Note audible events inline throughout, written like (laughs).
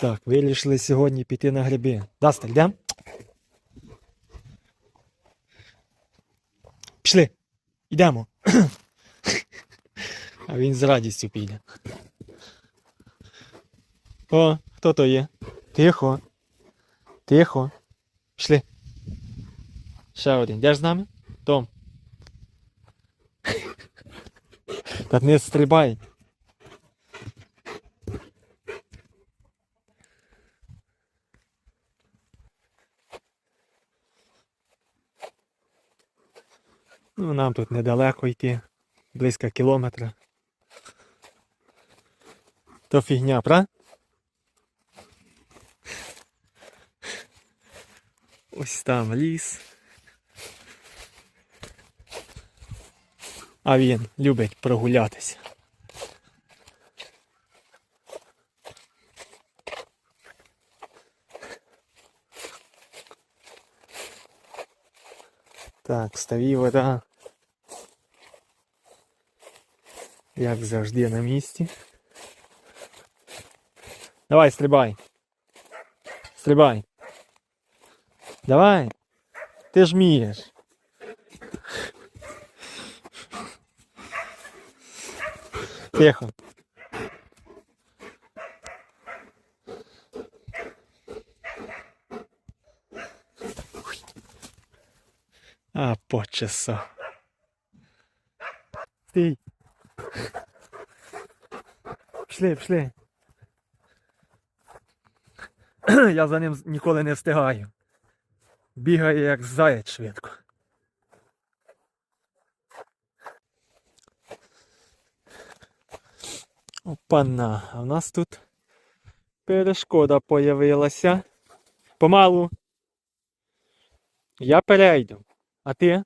Так, вирішили сьогодні піти на гриби. Дастер, йдем? Пішли. Йдемо. А він з радістю піде. О, хто то є? Тихо. Тихо. Пішли. Ще один. Йдеш з нами? Том. Та не стрибай. Ну, нам тут недалеко йти. Близько кілометра. То фігня, правда? Ось там ліс. А він любить прогулятися. Так, ставі вода. Як завжди на місці. Давай, стрибай. Стрибай. Давай. Ти ж вмієш. Тихо. А, почесо. Стій. Пішли, пішли. (clears throat) Я за ним ніколи не встигаю. Бігає як заяць швидко. Опана, а в нас тут перешкода появилася. Помалу. Я перейду. А ти?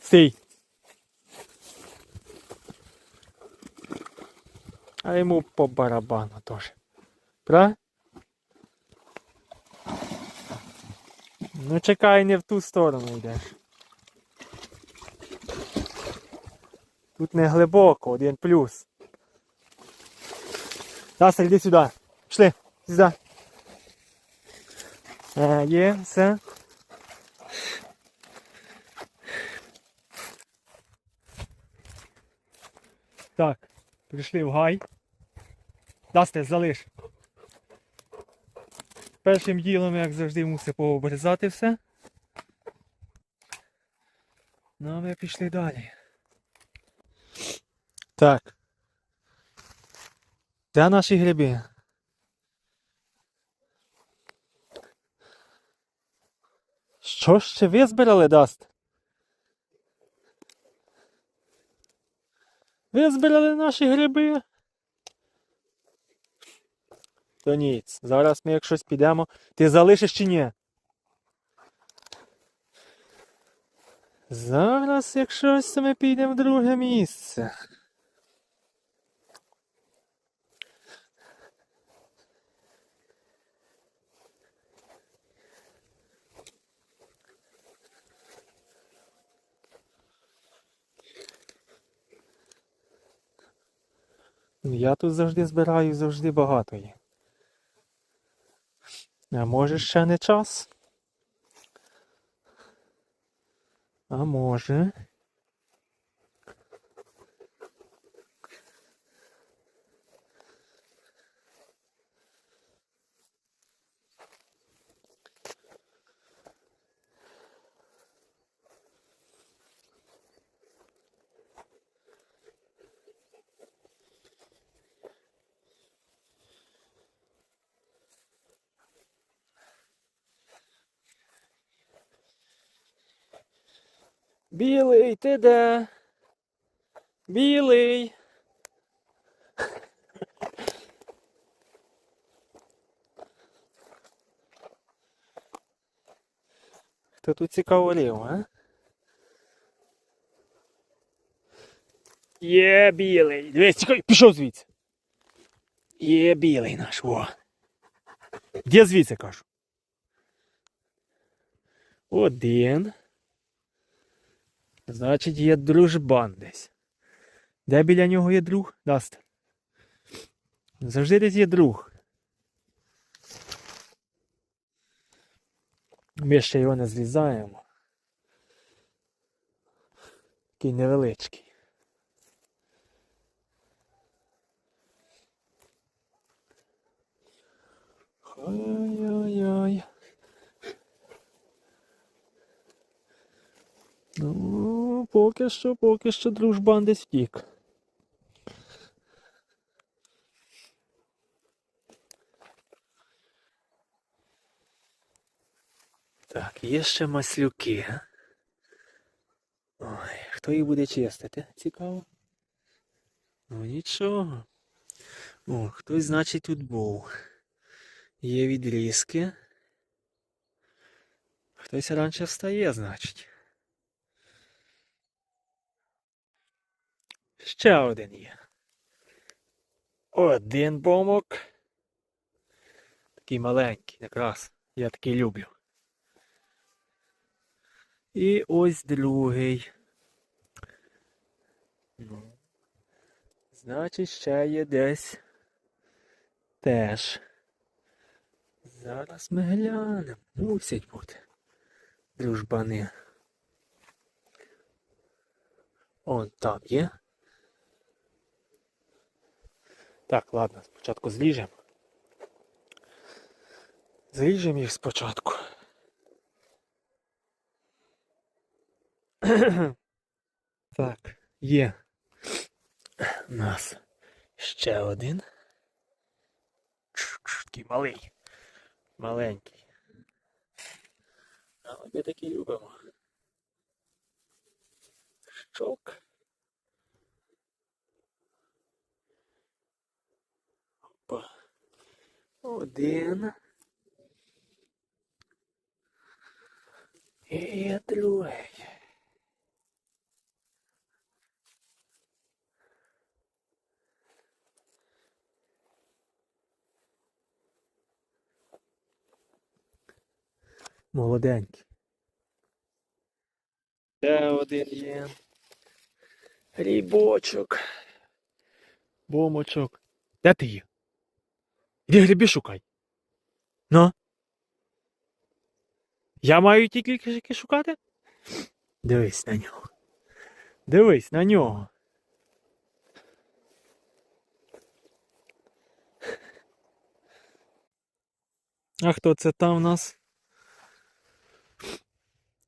Стій. А йому по барабану теж. Пра? Ну чекай, не в ту сторону йдеш. Тут не глибоко, один плюс. Таса, йди сюди. Пішли, сюди. Е, є, все. Так, прийшли в гай. Дасте, залиш. Першим ділом, як завжди, мусить пообрізати все. Ну, а ми пішли далі. Так. Де наші гриби? Що ще ви збирали, Даст? Ви збирали наші гриби? То ніц. Зараз ми як щось підемо. Ти залишиш чи ні? Зараз, як щось, ми підемо в друге місце. Я тут завжди збираю, завжди багато є. А може ще не час? А може. Білий, ти де? Білий. Хто тут цікаволів, а? Є білий. Дивись, цікавий, пішов звідси. Є білий наш, во. Де звідси кажу? Один. Значить, є дружбан десь. Де біля нього є друг? Даст. Завжди десь є друг. Ми ще його не зрізаємо. Такий невеличкий. Ой-ой-ой. Ну, поки що, поки що дружбан десь втік. Так, є ще маслюки. Ой, хто їх буде чистити? Цікаво. Ну нічого. О, хтось, значить, тут був. Є відрізки. Хтось раніше встає, значить. Ще один є. Один бомок. Такий маленький, якраз. Я такий люблю. І ось другий. Ну. Значить, ще є десь теж. Зараз ми глянемо. Мусять бути. Дружбани. Он там є. Так, ладно, спочатку зріжемо. Зріжемо їх спочатку. (coughs) Так, є. Нас ще один. Такий малий. Маленький. Але ми такі любимо. Щок. Один. І другий. Молоденький. Ще один є. Грібочок. Бомочок. Де ти є? Іди грибі шукай. Ну. Я маю тільки шукати? Дивись на нього. Дивись на нього. А хто це там у нас?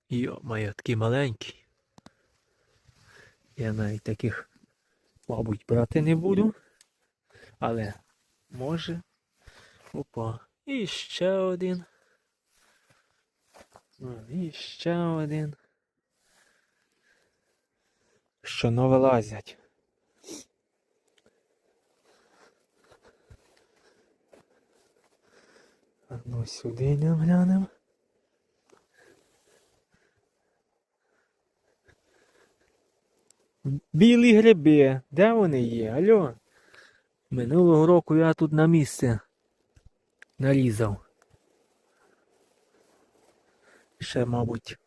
Йо-моє, такий маленький. Я навіть таких, мабуть, брати не буду. Але може. Опа. І ще один. Ну, І ще один. Що не вилазять. Ну сюди йдемо глянемо. Білі гриби, де вони є? Алло? Минулого року я тут на місце нарізав. Ще, мабуть,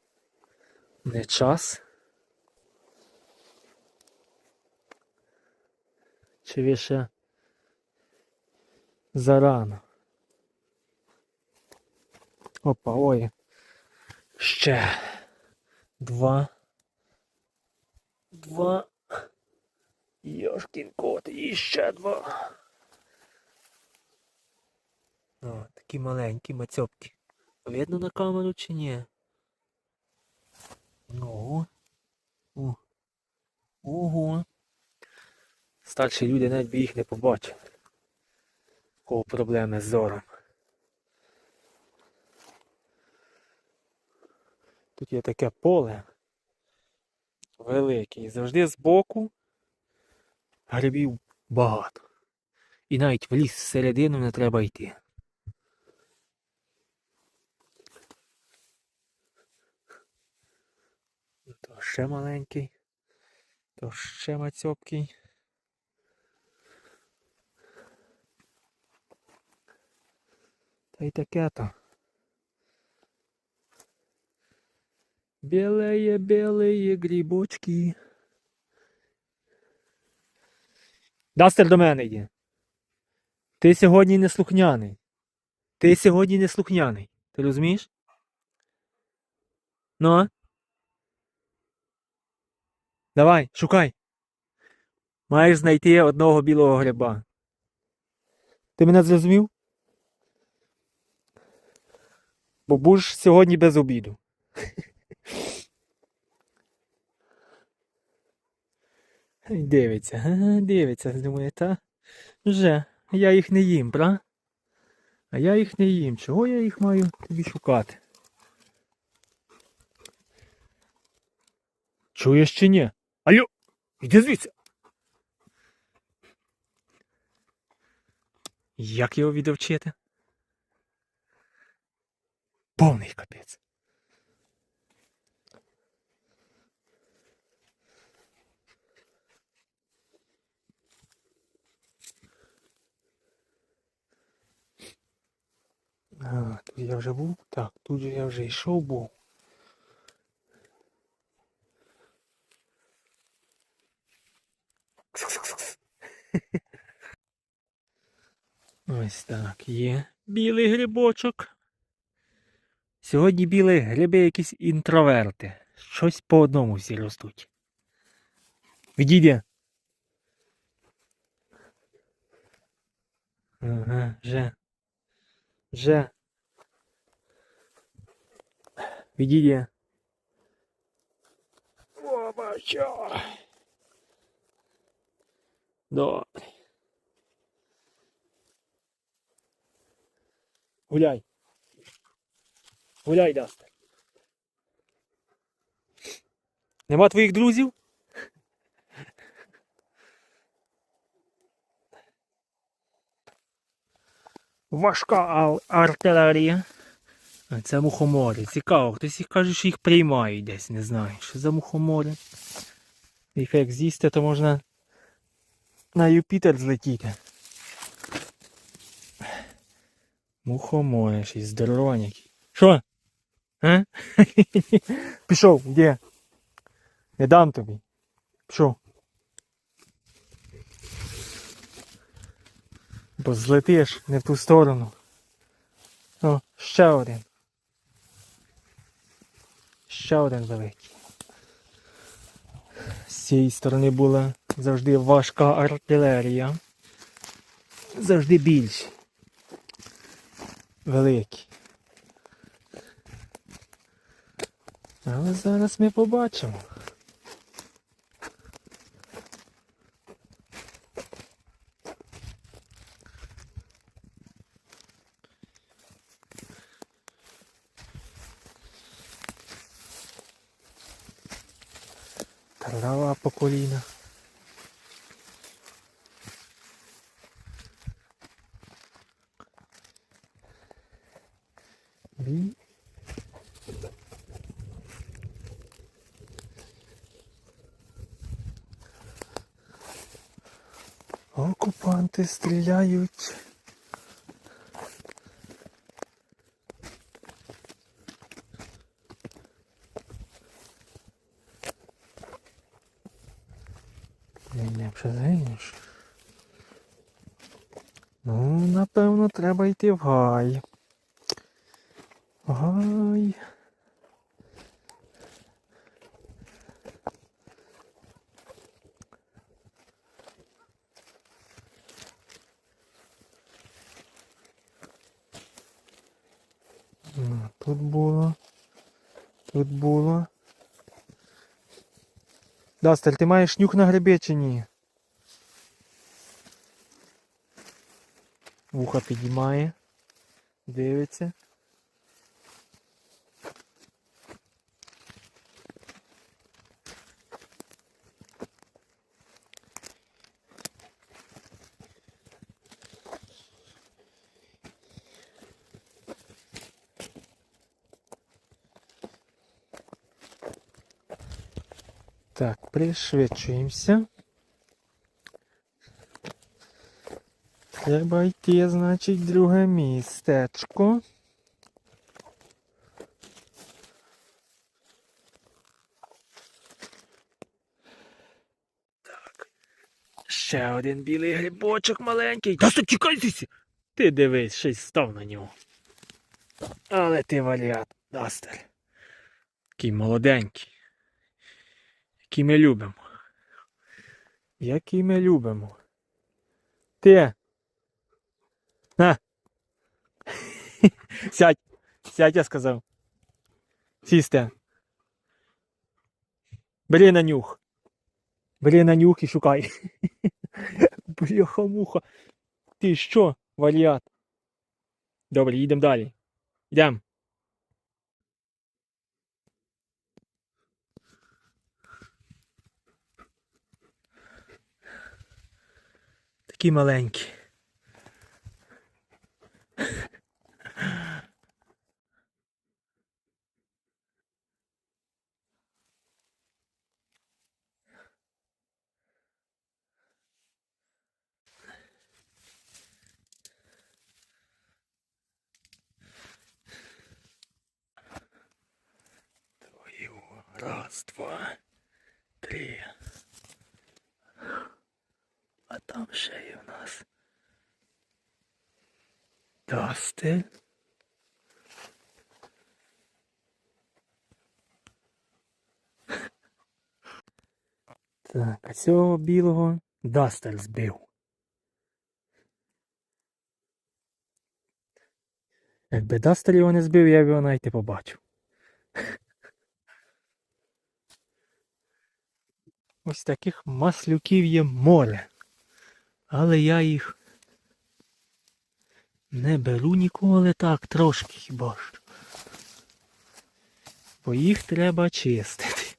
не час. Чи ви ще зарано? Опа, ой. Ще два. Два. Йошкін кот. І ще два. О, такі маленькі мацьопки. Видно на камеру чи ні? Ну. О. Ого. Старші люди навіть би їх не побачили. Кого проблеми з зором. Тут є таке поле велике. І завжди збоку грибів багато. І навіть в ліс всередину не треба йти. Ще маленький, то ще мацьопкий. Та й таке то. Белые грибочки. Дастер до мене йде. Ти сьогодні не слухняний. Ти сьогодні не слухняний. Ти розумієш? Ну? Давай, шукай. Маєш знайти одного білого гриба. Ти мене зрозумів? Бо будеш сьогодні без обіду. (laughs) Дивиться, дивиться, думає, та вже я їх не їм, бра? А я їх не їм. Чого я їх маю тобі шукати? Чуєш чи ні? Іди звідси. Як його відовчити? Повний капець. А, тут я вже був? Так, тут же я вже йшов був. (laughs) Ось так, є білий грибочок. Сьогодні білі гриби якісь інтроверти. Щось по одному всі ростуть. Відійди. Ага, вже. Вже. Відійди. Опа, що? Добре. Гуляй. Гуляй, Дастер. Нема твоїх друзів? Важка артилерія. Це мухомори. Цікаво, хтось їх каже, що їх приймають десь, не знаю. Що за мухомори? Їх як з'їсти, то можна на Юпітер злетіти. Ще й здоровенький. Що? (laughs) Пішов, де? Не дам тобі. Пішов. Бо злетиш не в ту сторону. О, ще один. Ще один великий. З цієї сторони була завжди важка артилерія. Завжди більші. Великі. Але зараз ми побачимо. Трава по коліна. Стріляють. Не призаєш. Ну, напевно, треба йти в гай. В Гай. Ну, Тут було. Тут було. Дастель, ти маєш нюх на грибі чи ні? Вуха підіймає. Дивиться. Так, пришвидшуємося. Треба йти, значить, друге містечко. Так. Ще один білий грибочок маленький. Та стоп, чекай! Ти дивись, щось став на нього. Але ти варіат, Дастер. Такий молоденький. Який ми любимо. Який ми любимо. Ти. На. (laughs) Сядь. Сядь, я сказав. Сісти. Бери на нюх. Бери на нюх і шукай. (laughs) Бляха-муха. Ти що, варіат? Добре, їдемо далі. Йдемо. Такі маленькі. Твою. Раз, два, Є в нас. Дастель. Так, а цього білого Дастер збив. Якби Дастер його не збив, я б його навіть не побачив. Ось таких маслюків є море. Але я їх не беру ніколи так, трошки хіба що. Бо їх треба чистити.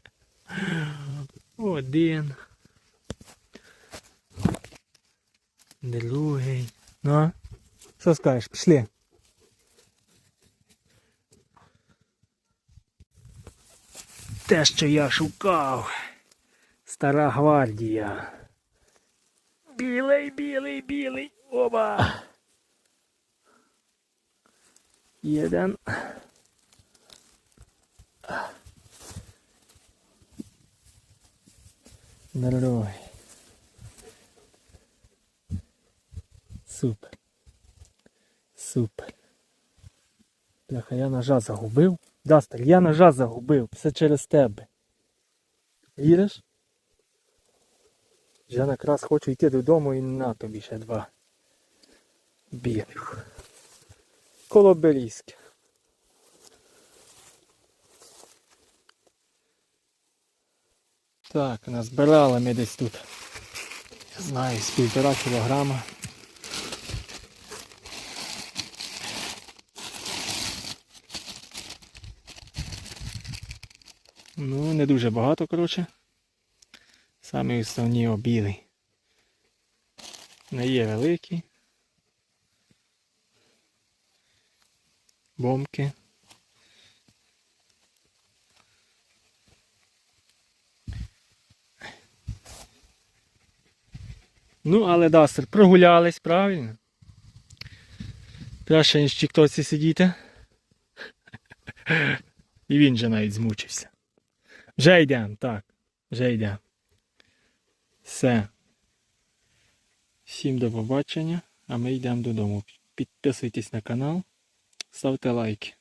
Один. Другий. Ну, що скажеш, пішли. Те, що я шукав. Стара гвардія. Білий, білий, білий. Оба. Jeden. Другий. Супер. Супер. Бляха, я ножа загубив. Дастер, я ножа загубив. Все через тебе. Віриш? Я якраз хочу йти додому і на тобі ще два білих. Коло Берізки. Так, назбирали ми десь тут. Я знаю, з півтора кілограма. Ну, не дуже багато, коротше. Самі основні обіли. Не є великі. Бомки. Ну, але Дастер, прогулялись, правильно? Краще, ніж в тіктоці сидіти. (laughs) І він же навіть змучився. Вже йдемо, так. Вже йдемо. Все. Всім до побачення, а ми йдемо додому. Підписуйтесь на канал, ставте лайки.